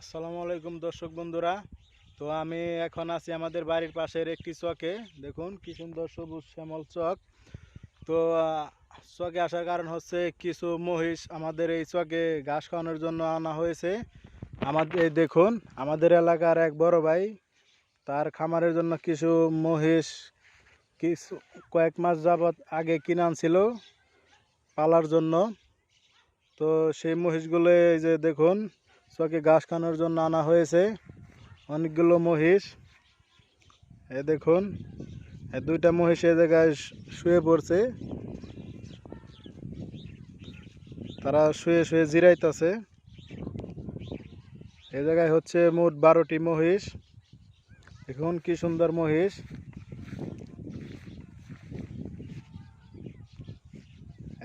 আসসালামু আলাইকুম দর্শক বন্ধুরা। তো আমি এখন আছি আমাদের বাড়ির পাশের একটি চকে। দেখুন কি সুন্দর সবুজ শ্যামল চক। তো চকে আসার কারণ হচ্ছে কিছু মহিষ আমাদের এই চকে ঘাস খাওয়ানোর জন্য আনা হয়েছে। আমাদের দেখুন, আমাদের এলাকার এক বড় ভাই, তার খামারের জন্য কিছু মহিষ কিছু কয়েক মাস যাবৎ আগে কিনে আনছিল পালার জন্য। তো সেই মহিষগুলো এই যে দেখুন চকে ঘাস খানোর জন্য আনা হয়েছে। অনেকগুলো মহিষ। এ দেখুন দুইটা মহিষ এ জায়গায় শুয়ে পড়ছে। তারা শুয়ে শুয়ে জিরাইতেছে। এ জায়গায় হচ্ছে মোট বারোটি মহিষ। দেখুন কি সুন্দর মহিষ।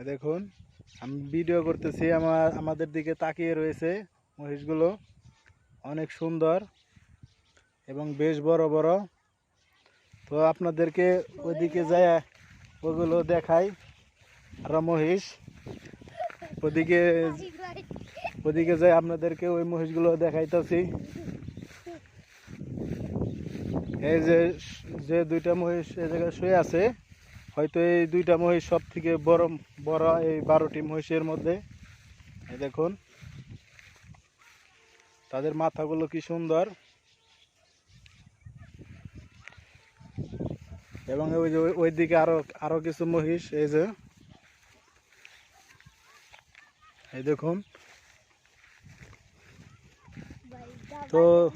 দেখুন আমি ভিডিও করতেছি, আমার, আমাদের দিকে তাকিয়ে রয়েছে মহিষগুলো। অনেক সুন্দর এবং বেশ বড় বড়। তো আপনাদেরকে ওইদিকে যায় ওগুলো দেখাই। আর মহিষ। ওদিকে ওদিকে যাই আপনাদেরকে ওই মহিষগুলো দেখাইতেছি। এই যে যে দুইটা মহিষ এই জায়গায় শুয়ে আছে হয়তো এই দুইটা মহিষ সব থেকে বড় বড় এই বারোটি মহিষের মধ্যে। দেখুন। তাদের মাথাগুলো কি সুন্দর। এবং ওই যে ওই- দিকে আরও আরও কিছু মহিষ, এই যে। এই দেখুন। তো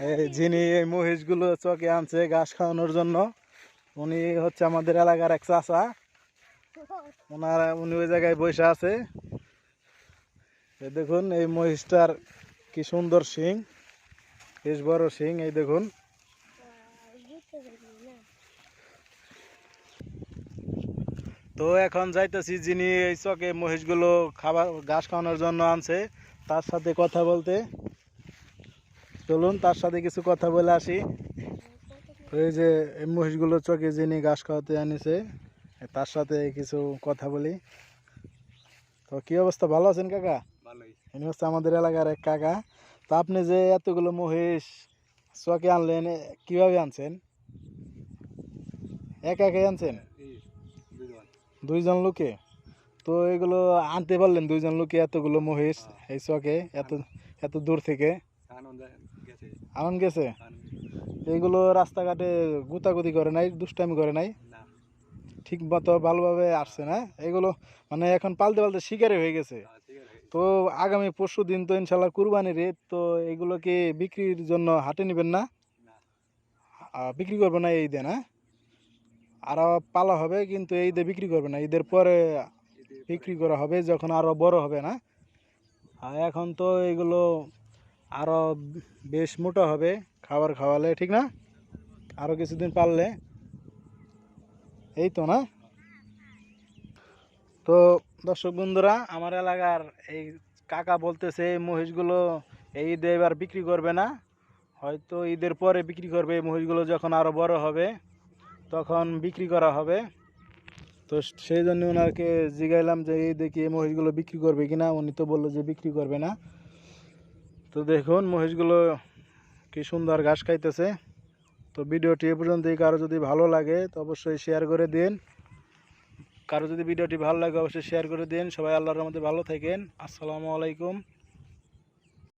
এই যিনি এই মহিষগুলো চকে আনছে ঘাস খাওয়ানোর জন্য উনি হচ্ছে আমাদের এলাকার এক চাচা। ওনারা, উনি ওই জায়গায় বসে আছে। দেখুন, এই মহিষটার কি সুন্দর শিং, বেশ বড় শিং, এই দেখুন। তো এখন যাইতেছি যিনি এই চকে মহিষগুলো খাবার, ঘাস খাওয়ানোর জন্য আনছে, তার সাথে কথা বলতে। চলুন, তার সাথে কিছু কথা বলে আসি। এই যে মহিষগুলো চকে যিনি ঘাস খাওয়াতে আনিছে তার সাথে কিছু কথা বলি। তো কি অবস্থা? ভালো আছেন কাকা? ভালোই। ইনি হচ্ছে আমাদের এলাকার এক কাকা। তা আপনি যে এতগুলো মহিষ চকে আনলেন কীভাবে আনছেন? একা একাই আনছেন? দুইজন। লোকে? তো এগুলো আনতে পারলেন দুইজন লোকে এতগুলো মহিষ এই চকে এত এত দূর থেকে? আনন্দ গেছে। আনন্দ গেছে? আনন্দ। এগুলো রাস্তাঘাটে গুতাগুতি করে নাই দুষ্টামি করে নাই। ঠিক মতো ভালোভাবে আসছে না। এগুলো মানে এখন পালতে পালতে শিকারে হয়ে গেছে। ঠিক আছে তো আগামী পরশু দিন তো ইনশাল্লাহ কুরবানির ঈদ তো এগুলোকে বিক্রির জন্য হাটে নেবেন না? বিক্রি করবে না এই ঈদে না? আরও পালা হবে কিন্তু এই ঈদে বিক্রি করবে না। ঈদের পরে বিক্রি করা হবে যখন আরও বড় হবে না? আর এখন তো এগুলো আরও বেশ মোটা হবে খাবার খাওয়ালে, ঠিক না? আরও কিছুদিন পারলে এই তো না? তো দর্শক বন্ধুরা, আমার এলাকার এই কাকা বলতেছে, এই মহিষগুলো এই ঈদে এবার বিক্রি করবে না। হয়তো ঈদের পরে বিক্রি করবে, এই মহিষগুলো যখন আরও বড় হবে, তখন বিক্রি করা হবে। তো সেই জন্য ওনাকে জিগাইলাম যে, এই দেখি এই মহিষগুলো বিক্রি করবে কিনা? উনি তো বলল যে, বিক্রি করবে না। তো দেখুন, মহিষগুলো কি সুন্দর ঘাস খাইতেছে। তো ভিডিওটি এ পর্যন্তই। কারও যদি ভালো লাগে, তো অবশ্যই শেয়ার করে দিন। কারও যদি ভিডিওটি ভালো লাগে, অবশ্যই শেয়ার করে দিন। সবাই আল্লাহর মধ্যে ভালো থাকেন। আসসালামু আলাইকুম।